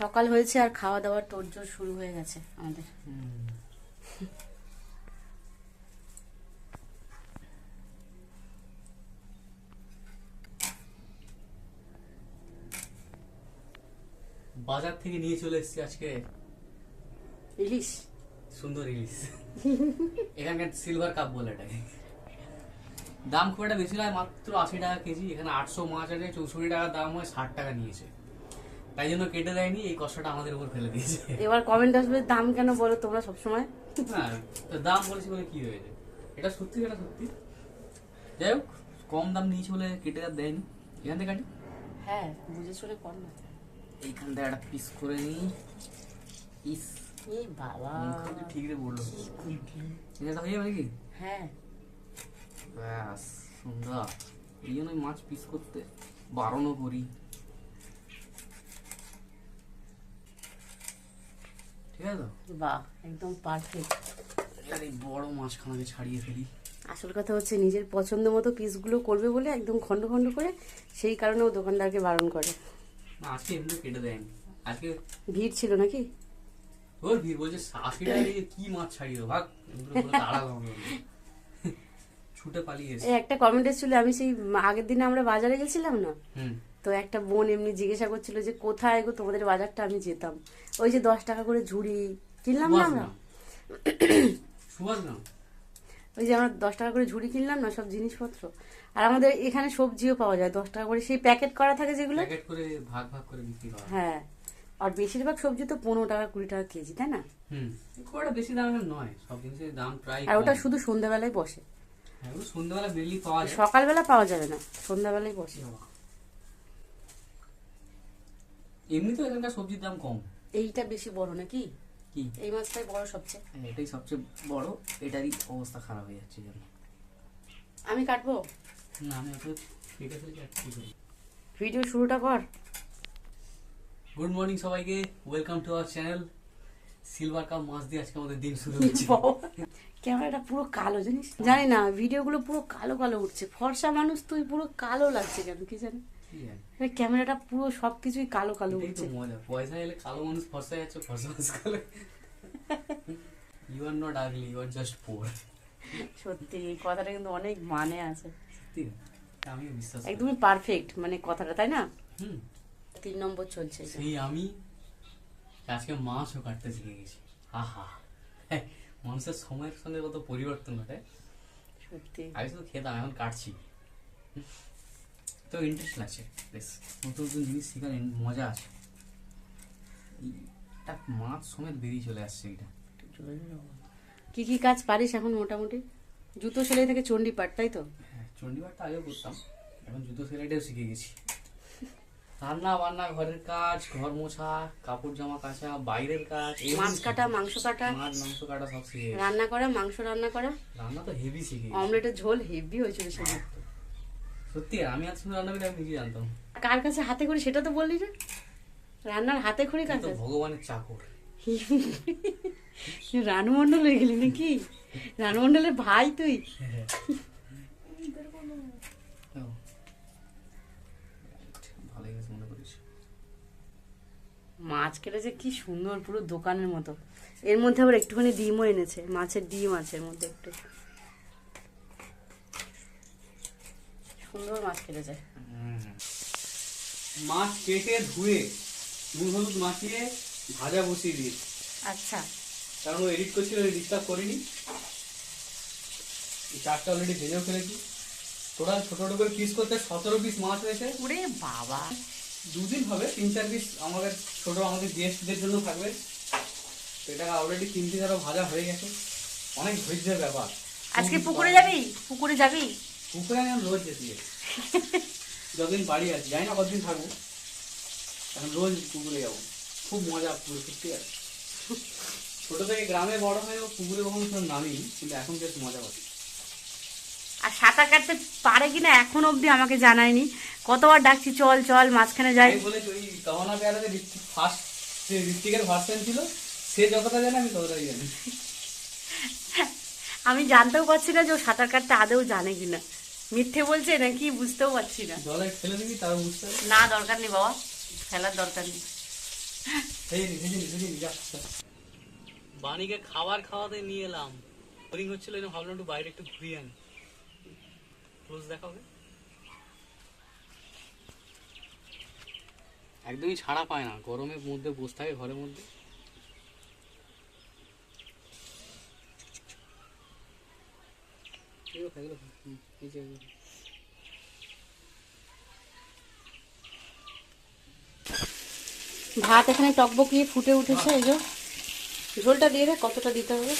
সকাল হয়েছে আর খাওয়া দাওয়ার তোড়জোড় শুরু হয়ে গেছে আমাদের। বাজার থেকে নিয়ে চলে এসেছি আজকে। ইলিশ। সুন্দর ইলিশ। এখানকার সিলভার কাপ বলে এটাকে। দাম খুব একটা বেশি নয় মাত্র আশি টাকা কেজি এখানে আটশো মাছ আছে চৌষট্টি টাকা দাম হয় ষাট টাকা নিয়েছে। তাই জন্য কেটে দেয়নি এই কষ্টটা আমাদের উপর ফেলে দিয়েছে। এবার কমেন্ট আসবে দাম কেন বলো তোমরা সবসময়? হ্যাঁ দাম বলেছি বলে কি হয়েছে? এটা সত্যি এটা সত্যি। যাই হোক কম দাম নিয়েছে বলে কেটে আর দেয়নি। এখান থেকে কাটি। হ্যাঁ বুঝে শুনে কর না। এইখান থেকে একটা পিস করে নিই পিস এই বাবা। ঠিক রে বলল। কি করলি? হয়ে যাবে কি হ্যাঁ। ব্যাস সুন্দর। এই জন্যই মাছ পিস করতে বারণও করি। ঠিক আছে বাহ একদম পারফেক্ট এবার এই বড় মাছখানাকে ছাড়িয়ে ফেলি। আসল কথা হচ্ছে নিজের পছন্দ মতো পিসগুলো করবে বলে একদম খন্ড খন্ড করে সেই কারণে ও দোকানদারকে বারণ করে। না আজকে এমনি কেটে দেয়নি। আজকে ভিড় ছিল নাকি? ওর ভিড় বলছে আশি টাকা কি মাছ ছাড়িয়ে ভাগ। ছুটে পালিয়ে একটা কমেন্ট এসেছিল আমি সেই আগের দিনে আমরা বাজারে গেছিলাম না? হুম। তো একটা বোন এমনি জিজ্ঞাসা করছিল যে কোথায় গো? তোমাদের বাজারটা আমি যেতাম। ওই যে দশ টাকা করে ঝুড়ি কিনলাম না আমরা? ওই যে আমরা দশ টাকা করে ঝুড়ি কিনলাম না সব জিনিসপত্র। আর আমাদের এখানে সবজিও পাওয়া যায় দশ টাকা করে। সেই প্যাকেট করা থাকে যেগুলো? প্যাকেট করে ভাগ ভাগ করে বিক্রি হয়। হ্যাঁ। আর বেশিরভাগ সবজি তো পনেরো টাকা কুড়ি টাকা কেজি তাই না? হুম। বেশি দামের নয় সব জিনিসের দাম প্রায় আর ওটা শুধু সন্ধ্যাবেলায় বসে। হ্যাঁ সন্ধ্যাবেলা পাওয়া যায়। সকালবেলা পাওয়া যাবে না সন্ধ্যাবেলায় বসে। এমনি তো এখানকার সবজির দাম কম। এইটা বেশি বড় নাকি? কি? এই মাছটাই বড় সবচেয়ে। এটাই সবচেয়ে বড়। এটারই অবস্থা খারাপ হয়ে যাচ্ছে জন্য আমি কাটবো? না আমি কেটে ফেলছি আর ভিডিও শুরুটা কর। গুড মর্নিং সবাইকে। Welcome to our channel silver carp মাছ দিয়ে আজকে আমাদের দিন শুরু হচ্ছে। ক্যামেরাটা পুরো কালো জানিস? জানি না ভিডিওগুলো পুরো কালো কালো উঠছে। ফর্সা মানুষ তুই পুরো কালো লাগছে কেন কি জানি? ক্যামেরাটা পুরো সবকিছুই কালো কালো তো মজা। পয়সা এলে কালো মানুষ ফর্সা যাচ্ছে ফর্সা মানুষ কালো you are not ugly you are just poor সত্যি এই কথাটা কিন্তু অনেক মানে আছে। আমিও বিশ্বাস একদমই পারফেক্ট মানে কথাটা তাই না? হুম। তিন নম্বর চলছে সেই আমি আজকে মাছও কাটতে শিখে গেছি। আহা হ্যাঁ, মানুষের সময়ের সঙ্গে কত পরিবর্তন ঘটে। সত্যি। আগে শুধু খেতাম এখন কাটছি। তো ইন্টারেস্ট লাগছে বেশ। নতুন নতুন জিনিস শেখার মজা আছে। একটা মাছ সমেত বেরিয়ে চলে আসছে এটা কি কি কাজ পারিস এখন মোটামুটি? জুতো সেলাই থেকে চণ্ডী পাট তাই তো? হ্যাঁ চণ্ডীপাঠটা আগেও করতাম এখন জুতো সেলাইটাও শিখে গেছি। রান্না বান্না ঘরের কাজ ঘর মোছা কাপড় জামা কাচা বাইরের কাজ মাছ কাটা মাংস কাটা? মাছ মাংস কাটা সব শিখে রান্না করা মাংস রান্না করা? রান্না তো হেভি শিখে অমলেটের ঝোল হেভি হয়েছিল সেদিন। সত্যি আমি রান্না করে আমি নিজে জানতাম। কার কাছে হাতে করে সেটা তো বললি না রান্নার হাতে কাজ ভগবানের চাকর। রানু হয়ে গেলি নাকি? রানু ভাই তুই। মাছ কেটেছে কি সুন্দর পুরো দোকানের মতো। এর মধ্যে আবার একটুখানি ডিমও এনেছে মাছের ডিম আছে এর মধ্যে একটু। সুন্দর মাছ কেটেছে। মাছ কেটে ধুয়ে নুন হলুদ মাখিয়ে ভাজা বসিয়ে দিই আচ্ছা। কারণ ও এডিট করছিল ডিস্টার্ব করিনি। এই চারটা অলরেডি ভেজেও ফেলেছি। টোটাল ছোট ছোট করে পিস করতে সতেরো পিস মাছ হয়েছে। ওরে বাবা। দুদিন হবে তিন চার পিস আমাদের ছোট আমাদের গেস্টদের জন্য থাকবে। তো এটা অলরেডি তিন পিস আরও ভাজা হয়ে গেছে। অনেক ধৈর্যের ব্যাপার। আজকে পুকুরে যাবি? পুকুরে যাবি? পুকুরে আমি রোজ যেতে। যতদিন বাড়ি আছি জানি না কতদিন থাকব। এখন রোজ পুকুরে যাব। খুব মজা পুকুরে সত্যি আছে ছোট থেকে গ্রামে বড় হয়েও পুকুরে কখনো কোনো নামিনি কিন্তু এখন বেশ মজা পাচ্ছি। আর সাঁতার কাটতে পারে কিনা এখন অবধি আমাকে জানায়নি। কতবার ডাকছি চল চল মাঝখানে যাই। বলেছি ওই কামনা পেয়ারাতে ফার্স্ট যে ঋত্বিকের ভার্সন ছিল। সে যতটা জানে আমি ততটাই জানি। আমি জানতেও পারছি না যে ও সাঁতার কাটতে আদৌ জানে কিনা। মিথ্যে বলছে নাকি বুঝতেও পারছি না। জলে ফেলে দিবি তাও বুঝতে পারবি? না দরকার নেই বাবা। ফেলার দরকার নেই। বাণীকে খাবার খাওয়াতে নিয়ে এলাম। বোরিং হচ্ছিল এই ভাবলাম একটু বাইরে একটু ঘুরিয়ে আনি। ক্লোজ দেখাবে একদমই ছাড়া পায় না। গরমের মধ্যে বসে থাকে ঘরের মধ্যে। ভাত এখানে টকবকিয়ে ফুটে উঠেছে এই যে। ঝোলটা দিয়ে কতটা দিতে হবে?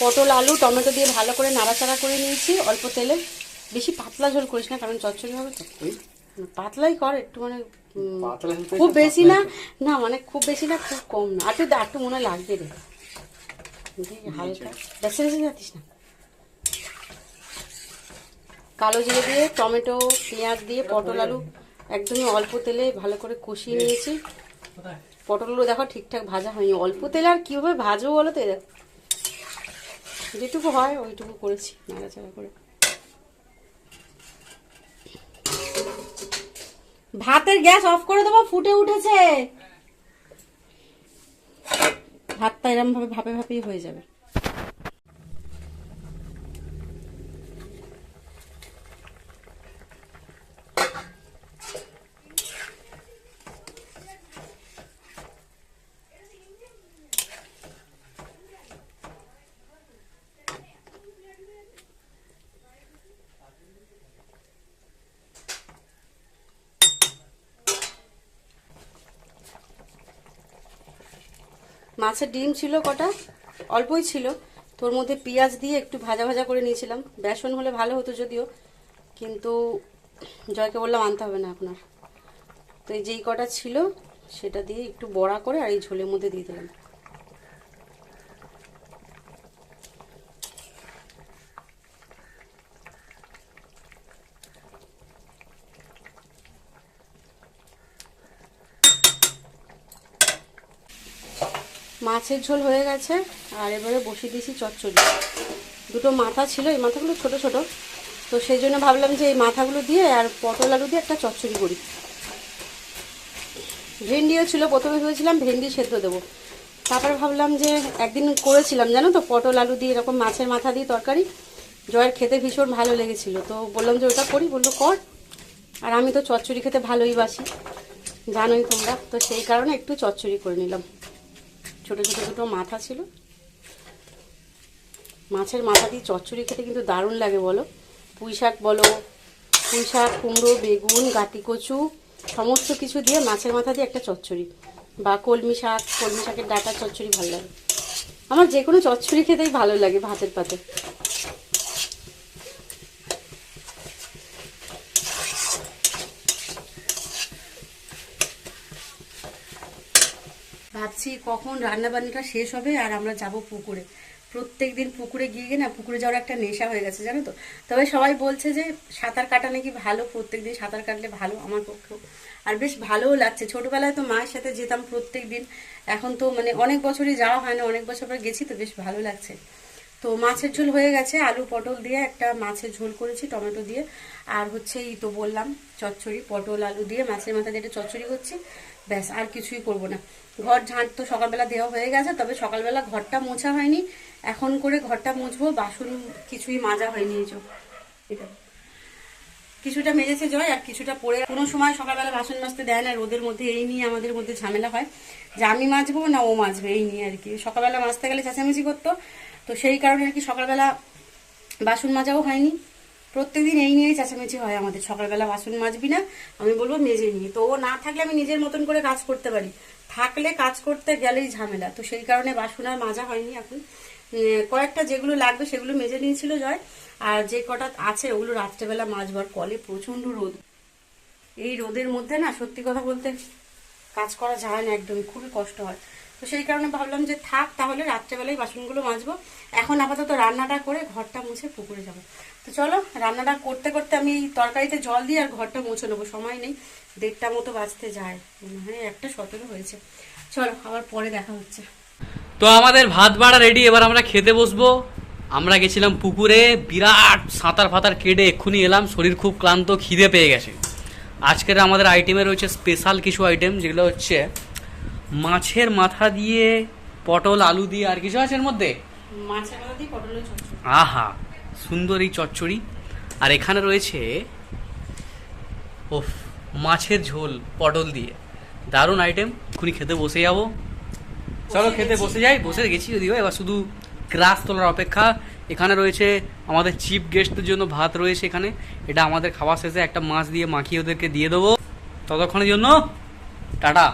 পটল আলু টমেটো দিয়ে ভালো করে নাড়াচাড়া করে নিয়েছি অল্প তেলে। বেশি পাতলা ঝোল করিস না কারণ চচ্চড়ি হবে তো। পাতলাই কর একটু মানে খুব বেশি না? না মানে খুব বেশি না খুব কম না। একটু একটু মনে হয় লাগবে রে। হালকা। বেশি বেশি যাতিস না? কালো জিরে দিয়ে টমেটো পেঁয়াজ দিয়ে পটল আলু একদমই অল্প তেলে ভালো করে কষিয়ে নিয়েছি। পটলগুলো দেখো ঠিকঠাক ভাজা হয়নি। অল্প তেলে আর কীভাবে ভাজবো বলো তো? দেখো যেটুকু হয় ওইটুকু করেছি নাড়াচাড়া করে। ভাতের গ্যাস অফ করে দেবো ফুটে উঠেছে। ভাতটা এরম ভাবে ভাপে ভাপেই হয়ে যাবে। মাছের ডিম ছিল কটা? অল্পই ছিল। তোর মধ্যে পেঁয়াজ দিয়ে একটু ভাজা ভাজা করে নিয়েছিলাম। বেসন হলে ভালো হতো যদিও। কিন্তু জয়কে বললাম, আনতে হবে না আপনার। তো এই যেই কটা ছিল, সেটা দিয়ে একটু বড়া করে আর এই ঝোলের মধ্যে দিয়ে দিলাম। মাছের ঝোল হয়ে গেছে, আর এবারে বসিয়ে দিয়েছি চচ্চড়ি। দুটো মাথা ছিল, এই মাথাগুলো ছোট ছোট। তো সেই জন্য ভাবলাম যে এই মাথাগুলো দিয়ে আর পটল আলু দিয়ে একটা চচ্চড়ি করি। ভেন্ডিও ছিল, প্রথমে ভেবেছিলাম ভেন্ডি সেদ্ধ দেবো। তারপরে ভাবলাম যে একদিন করেছিলাম, জানো তো? পটল আলু দিয়ে এরকম মাছের মাথা দিয়ে তরকারি। জয়ের খেতে ভীষণ ভালো লেগেছিল। তো বললাম যে ওটা করি, বলল কর। আর আমি তো চচ্চড়ি খেতে ভালোই বাসি। জানোই তোমরা। তো সেই কারণে একটু চচ্চড়ি করে নিলাম। ছোট, ছোটো দুটো মাথা ছিল। মাছের মাথা দিয়ে চচ্চড়ি খেতে কিন্তু দারুণ লাগে বলো। পুঁই শাক বলো, পুঁই শাক, কুমড়ো, বেগুন, গাটি কচু, সমস্ত কিছু দিয়ে মাছের মাথা দিয়ে একটা চচ্চড়ি। বা কলমি শাক, কলমি শাকের ডাটা চচ্চড়ি ভালো লাগে। আমার যে কোনো চচ্চড়ি খেতেই ভালো লাগে ভাতের পাতে। ভাবছি কখন রান্না বান্নাটা শেষ হবে আর আমরা যাব পুকুরে। প্রত্যেক দিন পুকুরে গিয়ে না, পুকুরে যাওয়ার একটা নেশা হয়ে গেছে, জানো তো? তবে সবাই বলছে যে সাঁতার কাটা নাকি ভালো প্রত্যেক দিন সাঁতার কাটলে ভালো আমার পক্ষেও। আর বেশ ভালোও লাগছে। ছোটবেলায় তো মায়ের সাথে যেতাম প্রত্যেক দিন এখন তো মানে অনেক বছরই যাওয়া হয় না, অনেক বছর পর গেছি তো বেশ ভালো লাগছে। তো মাছের ঝোল হয়ে গেছে, আলু পটল দিয়ে একটা মাছের ঝোল করেছি, টমেটো দিয়ে। আর হচ্ছে এই তো বললাম, চচ্চড়ি, পটল, আলু দিয়ে মাছের মাথা দিয়ে একটা চচ্চড়ি করছি। ব্যাস, আর কিছুই করব না। ঘর ঝাঁট তো সকালবেলা দেওয়া হয়ে গেছে, তবে সকালবেলা ঘরটা মোছা হয়নি। এখন করে ঘরটা মুছবো, বাসন কিছুই মাজা হয়নি এই। এটা। কিছুটা মেজেছে জয় আর কিছুটা পড়ে কোনো সময় সকালবেলা বাসন মাজতে দেয় না, রোদের মধ্যে এই নিয়ে আমাদের মধ্যে ঝামেলা হয়। যে আমি মাজবো না ও মাজবে, এই নিয়ে আর কি। সকালবেলা মাজতে গেলে চেঁচামেচি করতো, তো সেই কারণে আর কি সকালবেলা বাসন মাজাও হয়নি। প্রত্যেকদিন এই নিয়েই চেঁচামেচি হয় আমাদের। সকালবেলা বাসন মাজবি না, আমি বলব মেজে নিই তো ও না থাকলে আমি নিজের মতন করে কাজ করতে পারি। থাকলে কাজ করতে গেলেই ঝামেলা। তো সেই কারণে বাসন আর মাজা হয়নি এখন। কয়েকটা যেগুলো লাগবে সেগুলো মেজে নিয়েছিল জয়। আর যে কটা আছে, ওগুলো রাত্রেবেলা মাজবার কলে। প্রচণ্ড রোদ। এই রোদের মধ্যে না, সত্যি কথা বলতে কাজ করা যায় না একদম খুবই কষ্ট হয়। তো সেই কারণে ভাবলাম যে থাক, তাহলে রাত্রেবেলায় বাসনগুলো মাজবো। এখন আপাতত রান্নাটা করে ঘরটা মুছে পুকুরে যাব। তো চলো, রান্নাটা করতে করতে আমি তরকারিতে জল দিয়ে আর ঘরটা মুছে নেব, সময় নেই। দেড়টা মতো বাঁচতে যায় হয় একটা সতেরো হয়েছে। চলো, আবার পরে দেখা হচ্ছে। তো আমাদের ভাত বাড়া রেডি এবার আমরা খেতে বসবো। আমরা গেছিলাম পুকুরে, বিরাট সাঁতার ফাতার কেটে এক্ষুনি এলাম, শরীর খুব ক্লান্ত, খিদে পেয়ে গেছে। আজকের আমাদের আইটেমে রয়েছে স্পেশাল কিছু আইটেম যেগুলো হচ্ছে মাছের মাথা দিয়ে পটল আলু দিয়ে আর কিছু আছে এর মধ্যে? মাছের মাথা দিয়ে পটলের আহা সুন্দর এই চচ্চড়ি। আর এখানে রয়েছে ওফ মাছের ঝোল পটল দিয়ে। দারুণ আইটেম খুনি খেতে বসে যাব। চলো খেতে বসে যাই বসে গেছি যদিও এবার শুধু গ্রাস তোলার অপেক্ষা। এখানে রয়েছে আমাদের চিফ গেস্টদের জন্য ভাত রয়েছে এখানে। এটা আমাদের খাওয়া শেষে একটা মাছ দিয়ে মাখিয়ে ওদেরকে দিয়ে দেবো। ততক্ষণের জন্য টাটা।